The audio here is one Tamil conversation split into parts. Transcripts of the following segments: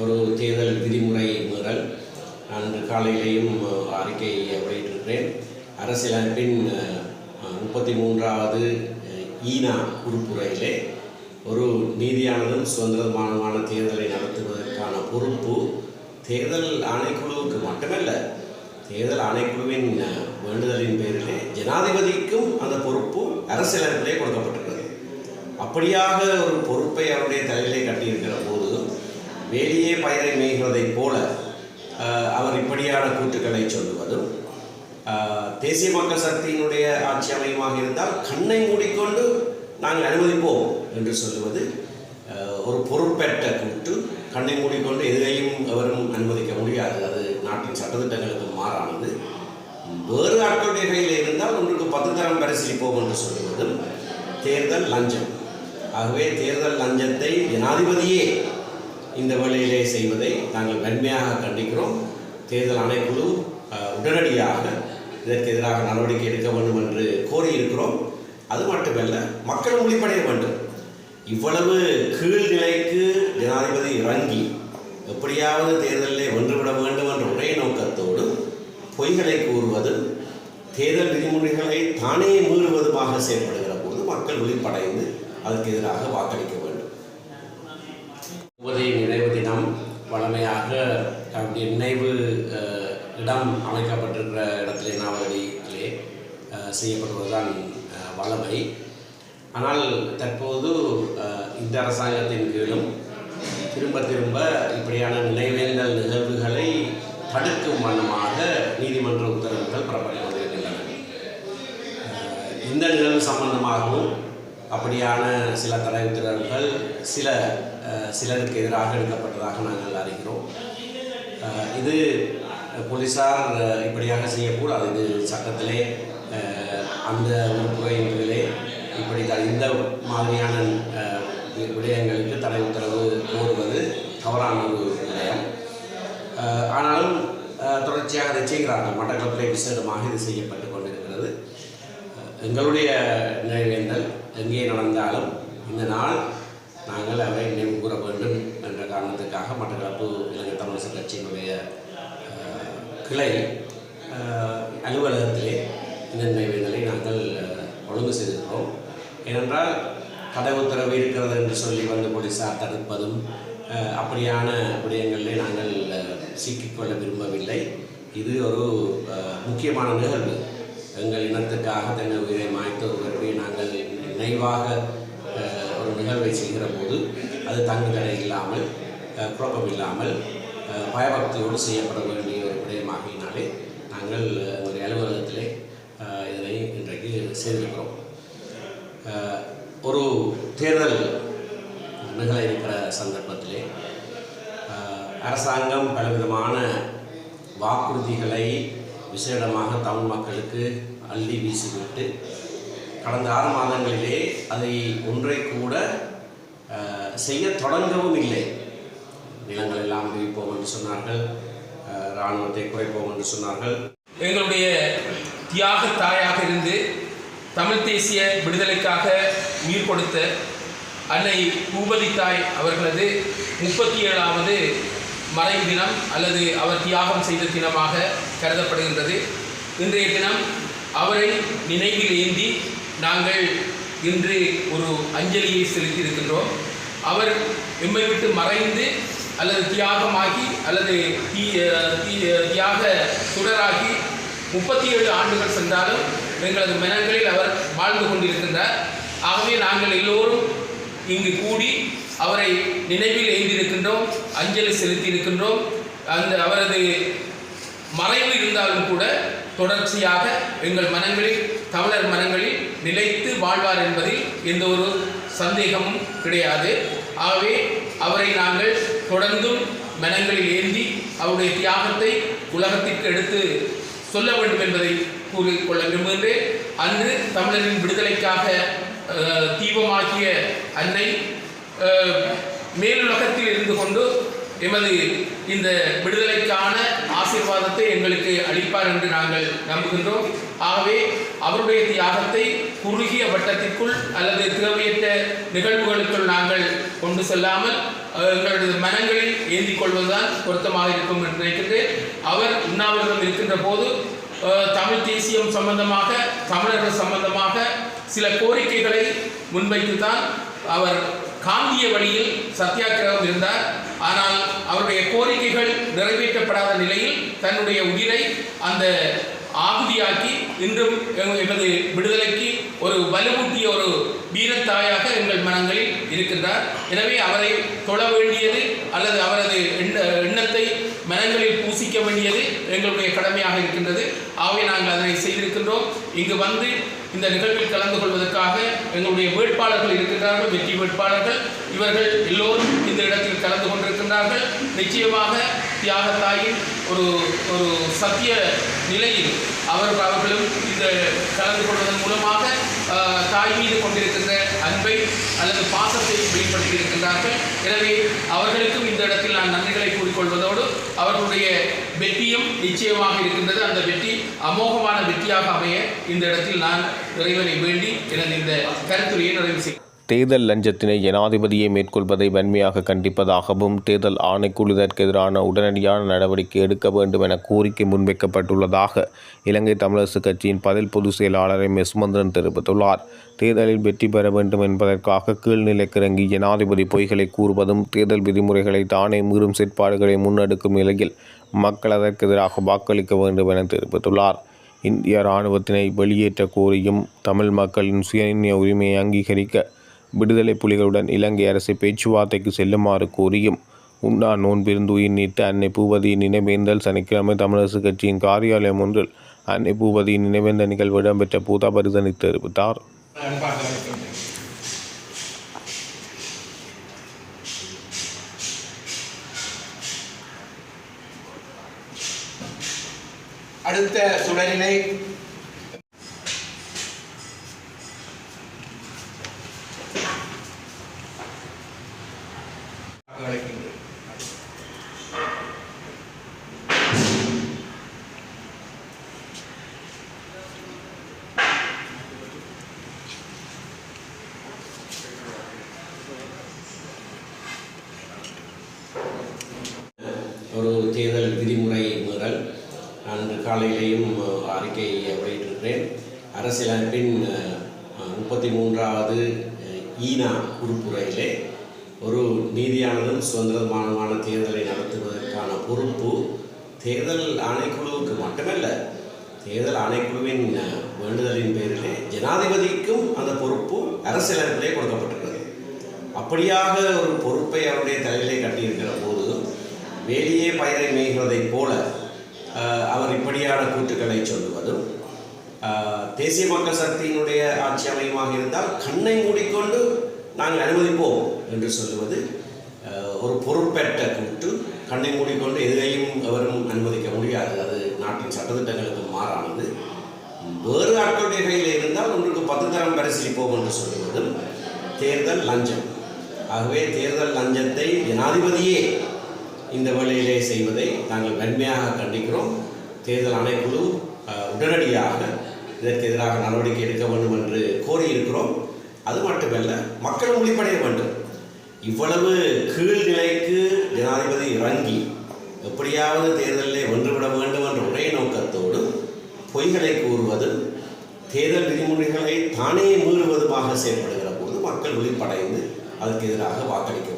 ஒரு தேர்தல் விதிமுறை மீறல். அன்று காலையிலேயும் அறிக்கை வெளியிட்டிருக்கிறேன். அரசியலமைப்பின் முப்பத்தி மூன்றாவது ஈனா உறுப்புறையிலே ஒரு நீதியானதும் சுதந்திரமானமான தேர்தலை நடத்துவதற்கான பொறுப்பு தேர்தல் ஆணைக்குழுவுக்கு மட்டுமல்ல தேர்தல் ஆணைக்குழுவின் வேண்டுதலின் பேரிலே ஜனாதிபதிக்கும் அந்த பொறுப்பு அரசியலமைப்பிலே கொடுக்கப்பட்டிருக்கிறது. அப்படியாக ஒரு பொறுப்பை அவருடைய தலையிலே கட்டியிருக்கிறோம். வேலியே பயிரை மேய்கிறதைப் போல அவர் இப்படியான கூற்றுக்களை சொல்லுவதும் தேசிய மக்கள் சக்தியினுடைய ஆட்சி அமையமாக இருந்தால் கண்ணை மூடிக்கொண்டு நாங்கள் அனுமதிப்போம் என்று சொல்லுவது ஒரு பொறுப்பேற்ற கூட்டு கண்ணை மூடிக்கொண்டு எதையும் எவரும் அனுமதிக்க முடியாது. அது நாட்டின் சட்டத்திட்டங்களுக்கு மாறானது. வேறு ஆட்களுடைய கையில் இருந்தால் ஒன்றுக்கு பத்து தரம் பரிசீலிப்போம் என்று சொல்லுவதும் தேர்தல் லஞ்சம். ஆகவே தேர்தல் லஞ்சத்தை ஜனாதிபதியே இந்த வேலையிலே செய்வதை நாங்கள் வன்மையாக கண்டிக்கிறோம். தேர்தல் ஆணைக்குழு அஹ், உடனடியாக இதற்கு எதிராக நடவடிக்கை எடுக்க வேண்டும் என்று கோரியிருக்கிறோம். அது மட்டுமல்ல மக்கள் முடிப்படைய வேண்டும். இவ்வளவு கீழ்நிலைக்கு ஜனாதிபதி இறங்கி எப்படியாவது தேர்தலிலே வென்றுவிட வேண்டும் என்ற ஒரே நோக்கத்தோடு பொய்களை கூறுவதும் தேர்தல் விதிமுறைகளை தானே மீறுவதுமாக செயல்படுகிற போது மக்கள் விழிப்படைந்து அதற்கு எதிராக வாக்களிக்க வேண்டும். உபதி தலைமையாக அவருடைய நினைவு இடம் அமைக்கப்பட்டிருக்கிற இடத்திலே நாவலடியிலே செய்யப்படுவதுதான் வளமை ஆனால் தற்போது இந்த அரசாங்கத்தின் கீழும் திரும்ப திரும்ப இப்படியான நினைவேந்தல் நிகழ்வுகளை தடுக்கும் வண்ணமாக நீதிமன்ற உத்தரவுகள் பெறப்பட்டு கொண்டிருக்கின்றன இந்த நிகழ்வு சம்பந்தமாகவும் அப்படியான சில தடை உத்தரவுகள் சில சிலருக்கு எதிராக எடுக்கப்பட்டதாக நாங்கள் அறிகிறோம். இது போலீஸார் போலீசார் இப்படியாக செய்யக்கூடாது. இது சட்டத்திலே அந்த உறுப்புகளிலே இப்படி த- இந்த மாதிரியான விடயங்களுக்கு தடை உத்தரவு கோருவது தவறான ஒரு விடயம் ஆனாலும் தொடர்ச்சியாக அதை செய்கிறார்கள். மட்டக்களப்பிலே விசேடமாக இது செய்யப்பட்டு கொண்டிருக்கிறது. எங்களுடைய நினைவேந்தல் எங்கே நடந்தாலும் இந்த நாள் நாங்கள் அவரை நினைவு கூற வேண்டும் என்ற காரணத்துக்காக மட்டக்களப்பு இலங்கை தமிழரசு கட்சியினுடைய கிளை அலுவலகத்திலே இந்த நினைவேந்தலை நாங்கள் ஒழுங்கு செய்திருக்கிறோம். ஏனென்றால் தடை உத்தரவு இருக்கிறது என்று சொல்லி வந்து போலீஸார் தடுப்பதும் அப்படியான விடயங்களிலே நாங்கள் சிக்கிக்கொள்ள விரும்பவில்லை. இது ஒரு முக்கியமான நிகழ்வு. எங்கள் இனத்துக்காக தங்கள் உயிரை மாய்த்த ஒருவருடைய நாங்கள் நினைவாக நிகழ்வை செய்கிற போது அது தங்கு தடை இல்லாமல் குழப்பம் இல்லாமல் பயபக்தியோடு செய்யப்பட வேண்டிய ஒரு விடயமாகினாலே நாங்கள் ஒரு அலுவலகத்திலே இதனை இன்றைக்கு செய்திருக்கிறோம் ஒரு தேர்தல் நிகழ இருக்கிற சந்தர்ப்பத்திலே அரசாங்கம் பலவிதமான வாக்குறுதிகளை விசேடமாக தமிழ் மக்களுக்கு அள்ளி வீசிவிட்டு கடந்த ஆறு மாதங்களிலே அதை ஒன்றை கூட செய்ய தொடங்கவும் இல்லை. நிலங்கள் எல்லாம் விரிப்போம் என்று சொன்னார்கள். இராணுவத்தை குறைப்போம் என்று சொன்னார்கள். எங்களுடைய தியாக தாயாக இருந்து தமிழ் தேசிய விடுதலைக்காக உயிர் கொடுத்த அன்னை பூபதி தாய் அவர்களது முப்பத்தி ஏழாவது மறைவு தினம் அல்லது அவர் தியாகம் செய்த தினமாக கருதப்படுகின்றது. இன்றைய தினம் அவரை நினைவில் ஏந்தி நாங்கள் இன்று ஒரு அஞ்சலியை செலுத்தி இருக்கின்றோம் அவர் எம்மை விட்டு மறைந்து அல்லது தியாகமாகி அல்லது தீ தியாக சுடராகி முப்பத்தி ஏழு ஆண்டுகள் சென்றாலும் எங்களது மனங்களில் அவர் வாழ்ந்து கொண்டிருக்கின்றார். ஆகவே நாங்கள் எல்லோரும் இங்கு கூடி அவரை நினைவில் எழுந்திருக்கின்றோம் அஞ்சலி செலுத்தி இருக்கின்றோம் அந்த அவரது மறைவு இருந்தாலும் கூட தொடர்ச்சியாக எங்கள் மனங்களில் தமிழர் மனங்களில் நிலைத்து வாழ்வார் என்பதில் எந்த ஒரு சந்தேகமும் கிடையாது. ஆகவே அவரை நாங்கள் தொடர்ந்தும் மனங்களில் ஏந்தி அவருடைய தியாகத்தை உலகத்திற்கு எடுத்து சொல்ல வேண்டும் என்பதை கூறிக்கொள்ள விரும்புகின்றேன். அன்று தமிழரின் விடுதலைக்காக தீபமாகிய அன்னை மேலுலகத்தில் இருந்து கொண்டு எமது இந்த விடுதலைக்கான ஆசீர்வாதத்தை எங்களுக்கு அளிப்பார் என்று நாங்கள் நம்புகின்றோம். ஆகவே அவருடைய தியாகத்தை குறுகிய வட்டத்திற்குள் அல்லது திறமையற்ற நிகழ்வுகளுக்குள் நாங்கள் கொண்டு செல்லாமல் எங்களுடைய எங்களது மனங்களில் ஏந்தி கொள்வதுதான் பொருத்தமாக இருக்கும் என்று நினைக்கின்றேன். அவர் உண்ணாவிரதம் இருக்கின்ற போது தமிழ் தேசியம் சம்பந்தமாக தமிழர்கள் சம்பந்தமாக சில கோரிக்கைகளை முன்வைத்து தான் அவர் காந்திய வழியில் சத்தியாகிரகம் இருந்தார். ஆனால் அவருடைய கோரிக்கைகள் நிறைவேற்றப்படாத நிலையில் தன்னுடைய உயிரை அந்த ஆகுதியாக்கி இன்றும் எமது விடுதலைக்கு ஒரு வலுவூட்டிய ஒரு வீரத்தாயாக எங்கள் மனங்களில் இருக்கின்றார். எனவே அவரை தொழ வேண்டியது அல்லது அவரது எண்ண எண்ணத்தை மனங்களில் பூசிக்க வேண்டியது எங்களுடைய கடமையாக இருக்கின்றது. ஆகவே நாங்கள் அதனை செய்திருக்கின்றோம். இங்கு வந்து இந்த நிகழ்வில் கலந்து கொள்வதற்காக எங்களுடைய வேட்பாளர்கள் இருக்கின்றார்கள் வெற்றி வேட்பாளர்கள். இவர்கள் எல்லோரும் இந்த இடத்தில் கலந்து கொண்டிருக்கின்றார்கள். நிச்சயமாக தியாகத்தாயின் ஒரு ஒரு சத்திய நிலையில் அவர் அவர்களும் இந்த கலந்து கொள்வதன் மூலமாக தாய் மீது கொண்டிருக்கின்ற அன்பை அல்லது பாசத்தை வெளிப்படுத்தி இருக்கின்றார்கள் எனவே அவர்களுக்கும் இந்த இடத்தில் நான் நன்றிகளை கூறிக்கொள்வதோடு அவர்களுடைய வெற்றியும் நிச்சயமாக இருக்கின்றது. அந்த வெற்றி அமோகமான வெற்றியாக அமைய இந்த இடத்தில் நான் இறைவனை வேண்டி எனது இந்த கருத்துரையை நிறைவு செய்கிறேன். தேர்தல் லஞ்சத்தினை ஜனாதிபதியை மேற்கொள்வதை வன்மையாக கண்டிப்பதாகவும் தேர்தல் ஆணைக்குழுவிற்கு எதிரான உடனடியான நடவடிக்கை எடுக்க வேண்டும் என கோரிக்கை முன்வைக்கப்பட்டுள்ளதாக இலங்கை தமிழரசு கட்சியின் பதில் பொதுச் செயலாளர் எம் சுமந்திரன் தெரிவித்துள்ளார். தேர்தலில் வெற்றி பெற வேண்டும் என்பதற்காக கீழ்நிலைக்கிறங்கி ஜனாதிபதி பொய்களை கூறுவதும் தேர்தல் விதிமுறைகளை தானே மீறும் செயற்பாடுகளை முன்னெடுக்கும் நிலையில் மக்கள் அதற்கு எதிராக வாக்களிக்க வேண்டும் என தெரிவித்துள்ளார். இந்திய இராணுவத்தினை வெளியேற்ற கோரியும் தமிழ் மக்களின் சுயநிர்ணய உரிமையை அங்கீகரிக்க விடுதலை புலிகளுடன் இலங்கை அரசு பேச்சுவார்த்தைக்கு செல்லுமாறு கோரியும். உண்ணா நோன்பிருந்து உயிர் நீத்த அன்னை பூபதியின் நினைவேந்தல் சனிக்கிழமை தமிழரசு கட்சியின் காரியாலயம் ஒன்றில் அன்னை பூபதியின் நினைவேந்த நிகழ்வு இடம்பெற்ற பூதாபரிதனை தெரிவித்தார். அடுத்த சுடரினை அழைக்கின்றேன். ஒரு தேர்தல் விதிமுறை மீறல் அன்று காலையிலேயும் அஹ், அறிக்கையை வெளியிட்டிருக்கிறேன் அரசியலமைப்பின் அஹ், முப்பத்தி மூன்றாவது ஈனா உறுப்புரையிலே ஒரு நீதியானதும் சுதந்திரமானமான தேர்தலை நடத்துவதற்கான பொறுப்பு தேர்தல் ஆணைக்குழுவுக்கு மட்டுமல்ல தேர்தல் ஆணைக்குழுவின் வேண்டுதலின் பேரிலே ஜனாதிபதிக்கும் அந்த பொறுப்பு அரசியலமைப்பிலே கொடுக்கப்பட்டிருக்கிறது. அப்படியாக ஒரு பொறுப்பை அவருடைய தலையிலே கட்டியிருக்கிற போது வெளியே பயிரை மேய்கிறதைப் போல அவர் இப்படியான கூற்றுக்களை சொல்லுவதும் தேசிய மக்கள் சக்தியினுடைய ஆட்சி அமையமாக இருந்தால் கண்ணை மூடிக்கொண்டு நாங்கள் அனுமதிப்போம் என்று சொல்லுவது ஒரு பொறுப்பேற்ற கூட்டு கண்ணை மூடிக்கொண்டு எதிரையும் எவரும் அனுமதிக்க முடியாது. அது நாட்டின் சட்டத்திட்டங்களுக்கு மாறானது. வேறு ஆட்களுடைய கையில் இருந்தால் உங்களுக்கு பத்து தரம் பரிசீலிப்போம் என்று சொல்லுவதும் தேர்தல் லஞ்சம். ஆகவே தேர்தல் லஞ்சத்தை ஜனாதிபதியே இந்த வேளையிலே செய்வதை நாங்கள் வன்மையாக கண்டிக்கிறோம். தேர்தல் ஆணைக்குழு உடனடியாக இதற்கு எதிராக நடவடிக்கை எடுக்க வேண்டும் என்று கோரியிருக்கிறோம். அது மட்டுமல்ல மக்கள் முடிப்படைய வேண்டும். இவ்வளவு கீழ்நிலைக்கு ஜனாதிபதி இறங்கி எப்படியாவது தேர்தலில் வென்றுவிட வேண்டும் என்ற ஒரே நோக்கத்தோடு பொய்களை கூறுவதும் தேர்தல் விதிமுறைகளை தானே மீறுவதுமாக செயல்படுகிற போது மக்கள் விழிப்படைந்து அதற்கு எதிராக வாக்களிக்க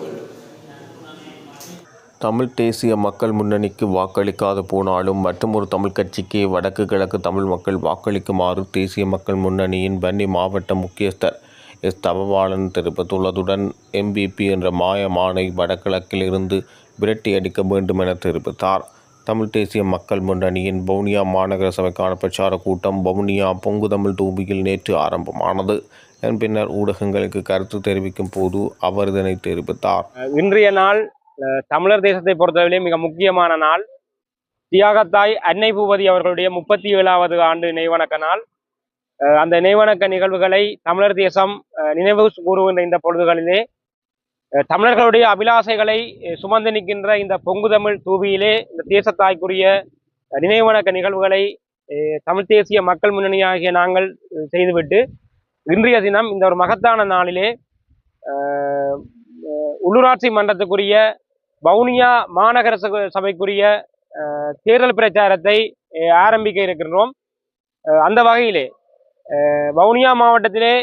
தமிழ் தேசிய மக்கள் முன்னணிக்கு வாக்களிக்காது போனாலும் மற்றொரு தமிழ் கட்சிக்கு வடக்கு கிழக்கு தமிழ் மக்கள் வாக்களிக்குமாறு தேசிய மக்கள் முன்னணியின் பன்னி மாவட்ட முக்கியஸ்தர் எஸ். தபவாளன் தெரிவித்துள்ளதுடன் எம்பிபி என்ற மாயமானை வடகிழக்கில் இருந்து விரட்டி அடிக்க வேண்டும் என தெரிவித்தார். தமிழ் தேசிய மக்கள் முன்னணியின் வவுனியா மாநகர சபைக்கான பிரச்சார கூட்டம் வவுனியா பொங்குதமிழ் தூபியில் நேற்று ஆரம்பமானது. இதன் பின்னர் ஊடகங்களுக்கு கருத்து தெரிவிக்கும் போது அவர் இதனை தெரிவித்தார். இன்றைய நாள் தமிழர் தேசத்தை பொறுத்தவரையிலே மிக முக்கியமான நாள். தியாகத்தாய் அன்னை பூபதி அவர்களுடைய முப்பத்தி ஏழாவது ஆண்டு நினைவணக்க நாள். அந்த நினைவணக்க நிகழ்வுகளை தமிழர் தேசம் அஹ், நினைவு கூறுகின்ற இந்த பொழுதுகளிலே தமிழர்களுடைய அபிலாசைகளை சுமந்து நிற்கின்ற இந்த பொங்குதமிழ் தூவியிலே இந்த தேசத்தாய்க்குரிய நினைவணக்க நிகழ்வுகளை தமிழ் தேசிய மக்கள் முன்னணியாகிய நாங்கள் செய்துவிட்டு இன்றைய தினம் இந்த ஒரு மகத்தான நாளிலே உள்ளூராட்சி மன்றத்துக்குரிய வவுனியா மாநகர சபைக்குரிய தேர்தல் பிரச்சாரத்தை ஆரம்பிக்க இருக்கின்றோம். அந்த வகையிலே வவுனியா மாவட்டத்திலே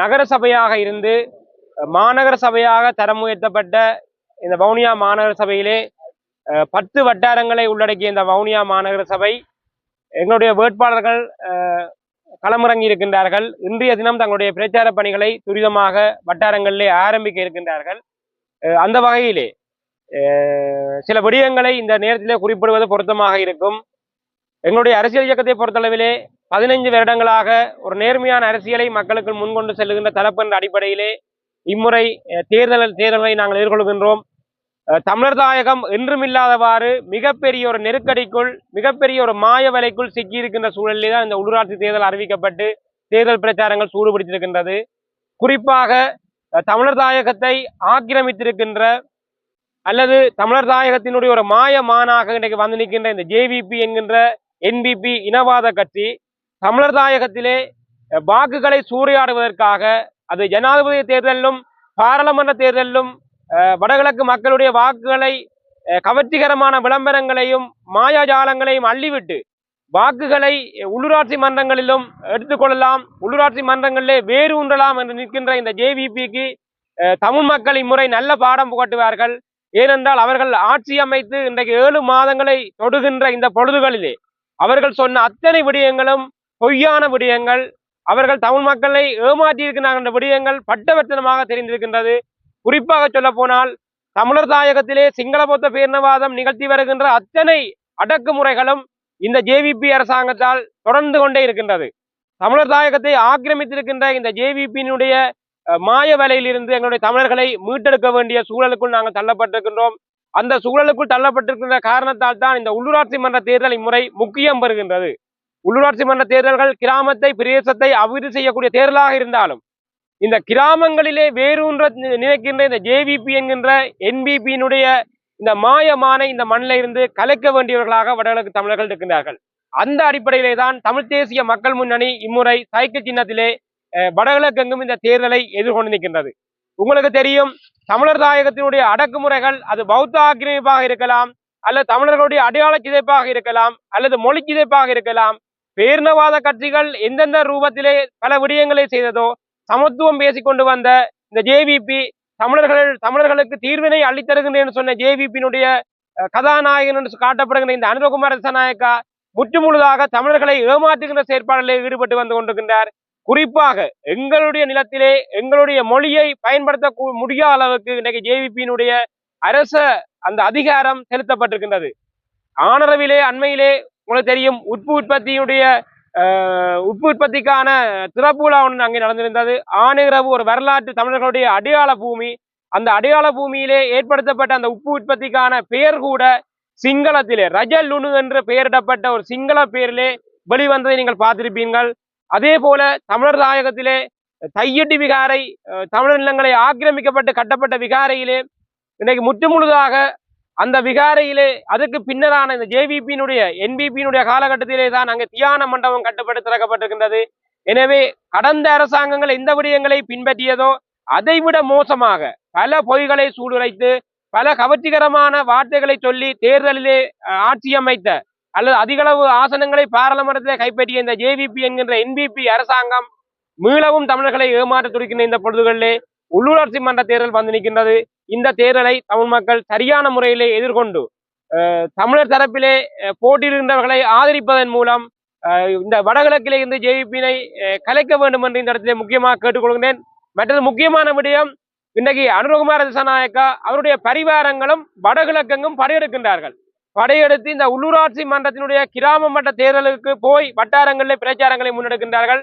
நகர சபையாக இருந்து மாநகர சபையாக தரம் உயர்த்தப்பட்ட இந்த வவுனியா மாநகர சபையிலே பத்து வட்டாரங்களை உள்ளடக்கிய இந்த வவுனியா மாநகர சபை எங்களுடைய வேட்பாளர்கள் களமிறங்கி இருக்கின்றார்கள். இன்றைய தினம் தங்களுடைய பிரச்சார பணிகளை துரிதமாக வட்டாரங்களிலே ஆரம்பிக்க இருக்கின்றார்கள். அந்த வகையிலே சில விடயங்களை இந்த நேரத்திலே குறிப்பிடுவது பொருத்தமாக இருக்கும். எங்களுடைய அரசியல் இயக்கத்தை பொறுத்தளவிலே பதினைஞ்சு வருடங்களாக ஒரு நேர்மையான அரசியலை மக்களுக்கு முன்கொண்டு செல்லுகின்ற தரப்பு என்ற அடிப்படையிலே இம்முறை தேர்தல் தேர்தலை நாங்கள் எதிர்கொள்கின்றோம். தமிழர் தாயகம் என்றுமில்லாதவாறு மிகப்பெரிய ஒரு நெருக்கடிக்குள் மிகப்பெரிய ஒரு மாய வலைக்குள் சிக்கியிருக்கின்ற சூழலிலே தான் இந்த உள்ளூராட்சி தேர்தல் அறிவிக்கப்பட்டு தேர்தல் பிரச்சாரங்கள் சூடுபிடித்திருக்கின்றது. குறிப்பாக தமிழர் தாயகத்தை ஆக்கிரமித்திருக்கின்ற அல்லது தமிழர் தாயகத்தினுடைய ஒரு மாய மானாக இன்றைக்கு வந்து நிற்கின்ற இந்த ஜேவிபி என்கின்ற என்பிபி இனவாத கட்சி தமிழர் தாயகத்திலே வாக்குகளை சூறையாடுவதற்காக அது ஜனாதிபதி தேர்தலிலும் பாராளுமன்ற தேர்தலிலும் வடகிழக்கு மக்களுடைய வாக்குகளை கவர்ச்சிகரமான விளம்பரங்களையும் மாயாஜாலங்களையும் அள்ளிவிட்டு வாக்குகளை உள்ளூராட்சி மன்றங்களிலும் எடுத்துக்கொள்ளலாம் உள்ளூராட்சி மன்றங்களிலே வேறு உண்டலாம் என்று நிற்கின்ற இந்த ஜேவிபிக்கு தமிழ் மக்கள் இம்முறை நல்ல பாடம் புகட்டுவார்கள். ஏனென்றால் அவர்கள் ஆட்சி அமைத்து இன்றைக்கு ஏழு மாதங்களை தொடுகின்ற இந்த பொழுதுகளிலே அவர்கள் சொன்ன அத்தனை விடயங்களும் பொய்யான விடயங்கள் அவர்கள் தமிழ் மக்களை ஏமாற்றியிருக்கிறார்கள் விடயங்கள் பட்டவர்த்தனமாக தெரிந்திருக்கின்றது. குறிப்பாக சொல்ல போனால் தமிழர் தாயகத்திலே சிங்கள பௌத்த பேரினவாதம் நிகழ்த்தி வருகின்ற அத்தனை அடக்குமுறைகளும் இந்த ஜேவிபி அரசாங்கத்தால் தொடர்ந்து கொண்டே இருக்கின்றது. தமிழர் தாயகத்தை ஆக்கிரமித்திருக்கின்ற இந்த ஜேவிபியினுடைய மாய வலையிலிருந்து எங்களுடைய தமிழர்களை மீட்டெடுக்க வேண்டிய சூழலுக்குள் நாங்கள் தள்ளப்பட்டிருக்கின்றோம். அந்த சூழலுக்குள் தள்ளப்பட்டிருக்கின்ற காரணத்தால் தான் இந்த உள்ளூராட்சி மன்ற தேர்தல் இம்முறை முக்கியம் பெறுகின்றது. உள்ளூராட்சி மன்ற தேர்தல்கள் கிராமத்தை பிரதேசத்தை அபிவிருத்தி செய்யக்கூடிய தேர்தலாக இருந்தாலும் இந்த கிராமங்களிலே வேரூன்ற நினைக்கின்ற இந்த ஜேவிபி என்கின்ற என்பிபியினுடைய இந்த மாயமான இந்த மண்ணில இருந்து கலைக்க வேண்டியவர்களாக வடகிழக்கு தமிழர்கள் இருக்கின்றார்கள். அந்த அடிப்படையிலே தான் தமிழ் தேசிய மக்கள் முன்னணி இம்முறை சைக்கிள் சின்னத்திலே வடகிழக்கெங்கும் இந்த தேர்தலை எதிர்கொண்டு நிற்கின்றது. உங்களுக்கு தெரியும் தமிழர் தாயகத்தினுடைய அடக்குமுறைகள் அது பௌத்த ஆக்கிரமிப்பாக இருக்கலாம் அல்லது தமிழர்களுடைய அடையாள சிதைப்பாக இருக்கலாம் அல்லது மொழி சிதைப்பாக இருக்கலாம். பேரினவாத கட்சிகள் எந்தெந்த ரூபத்திலே பல விடயங்களை செய்ததோ சமத்துவம் பேசிக்கொண்டு வந்த இந்த ஜேவிபி தமிழர்கள் தமிழர்களுக்கு தீர்வினை அள்ளித்தருகின்றேன் சொன்ன ஜேவிபியினுடைய கதாநாயகன் என்று காட்டப்படுகின்ற இந்த அனுரகுமார திசாநாயக்கா முற்றுமுழுதாக தமிழர்களை ஏமாற்றுகின்ற செயற்பாடுகளில் ஈடுபட்டு வந்து கொண்டிருக்கின்றார். குறிப்பாக எங்களுடைய நிலத்திலே எங்களுடைய மொழியை பயன்படுத்த முடியாத அளவுக்கு இன்றைக்கு ஜேவிபியினுடைய அரச அந்த அதிகாரம் செலுத்தப்பட்டிருக்கின்றது. ஆனரவிலே அண்மையிலே உங்களுக்கு தெரியும் உப்பு உற்பத்தியுடைய அஹ், உப்பு உற்பத்திக்கான திறப்பு விழா ஒன்று அங்கே நடந்திருந்தது. ஆனிரவு ஒரு வரலாற்று தமிழர்களுடைய அடையாள பூமி. அந்த அடையாள பூமியிலே ஏற்படுத்தப்பட்ட அந்த உப்பு உற்பத்திக்கான பெயர் கூட சிங்களத்திலே ரஜலுனு என்று பெயரிடப்பட்ட ஒரு சிங்கள பெயரிலே வெளிவந்ததை நீங்கள் பார்த்திருப்பீர்கள். அதே போல தமிழர் தாயகத்திலே தையட்டி விகாரை அஹ், தமிழர் நிலங்களை ஆக்கிரமிக்கப்பட்டு கட்டப்பட்ட விகாரையிலே இன்னைக்கு முற்றுமுழுதாக அந்த விகாரையிலே அதுக்கு பின்னரான இந்த ஜேவிபியினுடைய என்பிபியினுடைய காலகட்டத்திலே தான் அங்கே தியான மண்டபம் கட்டப்பட்டு திறக்கப்பட்டிருக்கின்றது. எனவே கடந்த அரசாங்கங்கள் எந்த விடயங்களை பின்பற்றியதோ அதைவிட மோசமாக பல பொய்களை சூடுரைத்து பல கவர்ச்சிகரமான வார்த்தைகளை சொல்லி தேர்தலிலே ஆட்சி அமைத்த அல்லது அதிகளவு ஆசனங்களை பாராளுமன்றத்திலே கைப்பற்றிய இந்த ஜேவிபி என்கின்ற என்பிபி அரசாங்கம் மீளவும் தமிழர்களை ஏமாற்ற துடிக்கின்ற இந்த பொழுதுகளிலே உள்ளூராட்சி மன்ற தேர்தல் வந்து நிற்கின்றது. இந்த தேர்தலை தமிழ் மக்கள் சரியான முறையிலே எதிர்கொண்டு அஹ், தமிழர் தரப்பிலே அஹ், போட்டியிடுகின்றவர்களை ஆதரிப்பதன் மூலம் அஹ், இந்த வடகிழக்கிலே இருந்து ஜேவிபியினை கலைக்க வேண்டும் என்று இந்த இடத்திலே முக்கியமாக கேட்டுக்கொள்கிறேன் மற்றது முக்கியமான விடயம் இன்றைக்கு அனுரகுமார திசாநாயக்கா அவருடைய பரிவாரங்களும் வடகிழக்கெங்கும் படையெடுக்கின்றார்கள். படையெடுத்து இந்த உள்ளூராட்சி மன்றத்தினுடைய கிராம மட்ட தேர்தலுக்கு போய் வட்டாரங்களிலே பிரச்சாரங்களை முன்னெடுக்கின்றார்கள்.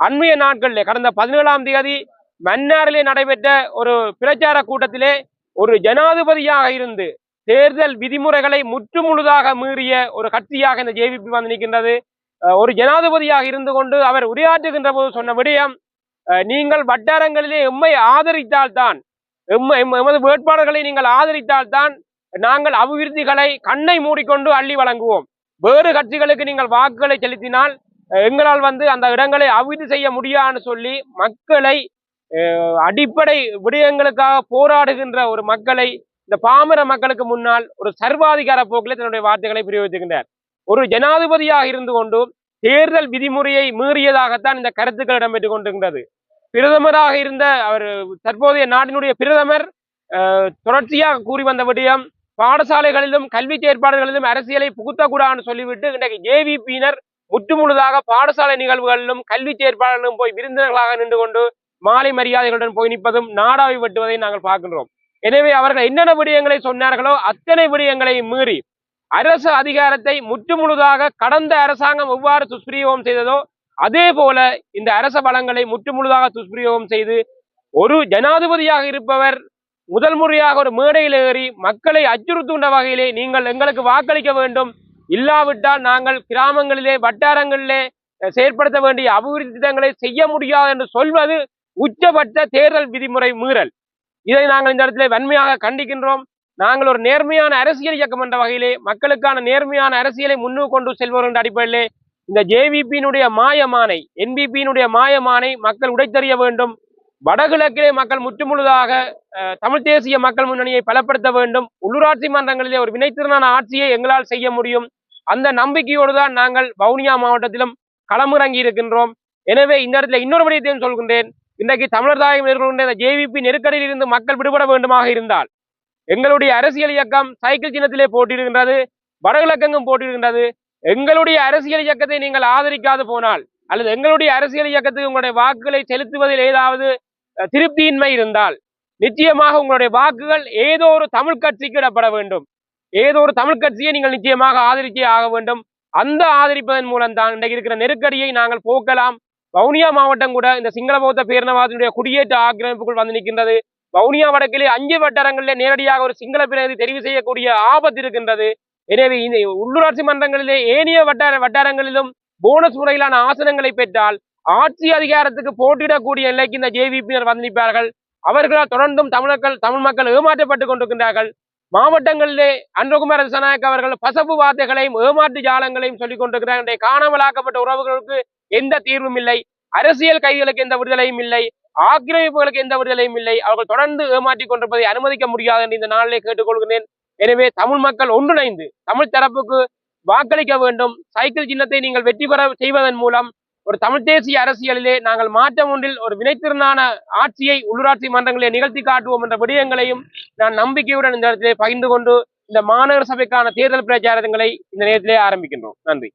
அண்மைய நாட்களிலே கடந்த பதினேழாம் தேதி மன்னாரிலே நடைபெற்ற ஒரு பிரச்சார கூட்டத்திலே ஒரு ஜனாதிபதியாக இருந்து தேர்தல் விதிமுறைகளை முற்றுமுழுதாக மீறிய ஒரு கட்சியாக இந்த ஜேவிபி வந்து நிற்கின்றது. அஹ் ஒரு ஜனாதிபதியாக இருந்து கொண்டு அவர் உரையாற்றுகின்ற போது சொன்ன விடயம் அஹ் நீங்கள் வட்டாரங்களிலே எம்மை ஆதரித்தால்தான் எம்மை எமது வேட்பாளர்களை நீங்கள் ஆதரித்தால்தான் நாங்கள் அபிவிருத்திகளை கண்ணை மூடிக்கொண்டு அள்ளி வழங்குவோம். வேறு கட்சிகளுக்கு நீங்கள் வாக்குகளை செலுத்தினால் எங்களால் வந்து அந்த இடங்களை அபிவிருத்தி செய்ய முடியாதுன்னு சொல்லி மக்களை அஹ், அடிப்படை விடயங்களுக்காக போராடுகின்ற ஒரு மக்களை இந்த பாமர மக்களுக்கு முன்னால் ஒரு சர்வாதிகார போக்கில் தன்னுடைய வார்த்தைகளை பிரயோகித்துகின்றார் ஒரு ஜனாதிபதியாக இருந்து கொண்டு தேர்தல் விதிமுறையை மீறியதாகத்தான் இந்த கருத்துக்கள் இடம்பெற்றுக் கொண்டிருக்கிறது பிரதமராக இருந்த அவர் தற்போதைய நாட்டினுடைய பிரதமர் தொடர்ச்சியாக கூறி வந்த விடயம் பாடசாலைகளிலும் கல்வி செயற்பாடுகளிலும் அரசியலை புகுத்தக்கூடாதுன்னு சொல்லிவிட்டு இன்றைக்கு ஜேவிபியினர் முற்றுமுழுதாக பாடசாலை நிகழ்வுகளிலும் கல்வி செயற்பாடுகளிலும் போய் விருந்தினர்களாக நின்று கொண்டு மாலை மரியாதைகளுடன் போய் நிற்பதும் நாடாவை வெட்டுவதை நாங்கள் பார்க்கின்றோம். எனவே அவர்கள் என்னென்ன விடயங்களை சொன்னார்களோ அத்தனை விடயங்களை மீறி அரசு அதிகாரத்தை முற்றுமுழுதாக கடந்த அரசாங்கம் எவ்வாறு துஷ்பிரயோகம் செய்ததோ அதே போல இந்த அரச வளங்களை முற்றுமுழுதாக துஷ்பிரயோகம் செய்து ஒரு ஜனாதிபதியாக இருப்பவர் முதல் முறையாக ஒரு மேடையில் ஏறி மக்களை அச்சுறுத்துகின்ற வகையிலே நீங்கள் எங்களுக்கு வாக்களிக்க வேண்டும். இல்லாவிட்டால் நாங்கள் கிராமங்களிலே வட்டாரங்களிலே செயற்படுத்த வேண்டிய அபிவிருத்தி திட்டங்களை செய்ய முடியாது என்று சொல்வது உச்சபட்ச தேர்தல் விதிமுறை மீறல். இதை நாங்கள் இந்த இடத்துல வன்மையாக கண்டிக்கின்றோம். நாங்கள் ஒரு நேர்மையான அரசியல் இயக்கம் என்ற வகையிலே மக்களுக்கான நேர்மையான அரசியலை முன்னுக்கு கொண்டு செல்வோம் என்ற அடிப்படையிலே இந்த ஜேவிபியினுடைய மாயமானை என்பிபியினுடைய மாயமானை மக்கள் உடைத்தறிய வேண்டும். வடகிழக்கிலே மக்கள் முற்றுமுழுதாக தமிழ் தேசிய மக்கள் முன்னணியை பலப்படுத்த வேண்டும். உள்ளூராட்சி மன்றங்களிலே ஒரு வினைத்திறனான ஆட்சியை எங்களால் செய்ய முடியும். அந்த நம்பிக்கையோடு தான் நாங்கள் வவுனியா மாவட்டத்திலும் களமிறங்கி இருக்கின்றோம். எனவே இந்த இடத்துல இன்னொரு விடயத்தையும் சொல்கின்றேன். இன்றைக்கு தமிழர் தாயம் எதிர்கொண்ட இந்த ஜேவிபி நெருக்கடியில் இருந்து மக்கள் விடுபட வேண்டுமாக இருந்தால் எங்களுடைய அரசியல் இயக்கம் சைக்கிள் சின்னத்திலே போட்டியிடுகின்றது வடகிழக்கெங்கும் போட்டியிடுகின்றது. எங்களுடைய அரசியல் இயக்கத்தை நீங்கள் ஆதரிக்காது போனால் அல்லது எங்களுடைய அரசியல் இயக்கத்துக்கு உங்களுடைய வாக்குகளை செலுத்துவதில் ஏதாவது திருப்தியின்மை இருந்தால் நிச்சயமாக உங்களுடைய வாக்குகள் ஏதோ ஒரு தமிழ் கட்சிக்கு இடப்பட வேண்டும். ஏதோ ஒரு தமிழ் கட்சியை நீங்கள் நிச்சயமாக ஆதரிச்சே ஆக வேண்டும். அந்த ஆதரிப்பதன் மூலம் தான் இன்றைக்கு இருக்கிற நெருக்கடியை நாங்கள் போக்கலாம். வவுனியா மாவட்டம் கூட இந்த சிங்கள பௌத்த பேரினவாதத்தினுடைய குடியேற்ற ஆக்கிரமிப்புக்குள் வந்து நிற்கின்றது. வவுனியா வடக்கிலே அஞ்சு வட்டாரங்களிலே நேரடியாக ஒரு சிங்கள பிரதிநிதி தெரிவு செய்யக்கூடிய ஆபத்து இருக்கின்றது. எனவே இந்த உள்ளூராட்சி மன்றங்களிலே ஏனைய வட்டார வட்டாரங்களிலும் போனஸ் முறையிலான ஆசனங்களை பெற்றால் ஆட்சி அதிகாரத்துக்கு போட்டியிடக்கூடிய நிலைக்கு இந்த ஜேவிபியினர் வந்து நிற்பார்கள். அவர்களால் தொடர்ந்தும் தமிழர்கள் தமிழ் மக்கள் ஏமாற்றப்பட்டு கொண்டிருக்கின்றார்கள். மாவட்டங்களிலே அன்பகுமார் திசாநாயக் அவர்கள் பசப்பு வார்த்தைகளையும் ஏமாற்று ஜாலங்களையும் சொல்லிக் கொண்டிருக்கிறார். காணாமலாக்கப்பட்ட உறவுகளுக்கு எந்த தீர்வும் இல்லை. அரசியல் கைதிகளுக்கு எந்த விடுதலையும் இல்லை. ஆக்கிரமிப்புகளுக்கு எந்த விடுதலையும் இல்லை. அவர்கள் தொடர்ந்து ஏமாற்றிக் கொண்டிருப்பதை அனுமதிக்க முடியாது என்று இந்த நாளிலே கேட்டுக்கொள்கிறேன் எனவே தமிழ் மக்கள் ஒன்றிணைந்து தமிழ் தரப்புக்கு வாக்களிக்க வேண்டும். சைக்கிள் சின்னத்தை நீங்கள் வெற்றி பெற செய்வதன் மூலம் ஒரு தமிழ் தேசிய அரசியலிலே நாங்கள் மாற்றம் ஒன்றில் ஒரு வினைத்திறனான ஆட்சியை உள்ளூராட்சி மன்றங்களிலே நிகழ்த்தி காட்டுவோம் என்ற விடயங்களையும் நான் நம்பிக்கையுடன் இந்த இடத்திலே பகிர்ந்து கொண்டு இந்த மாநகர சபைக்கான தேர்தல் பிரச்சாரங்களை இந்த நேரத்திலே ஆரம்பிக்கின்றோம். நன்றி.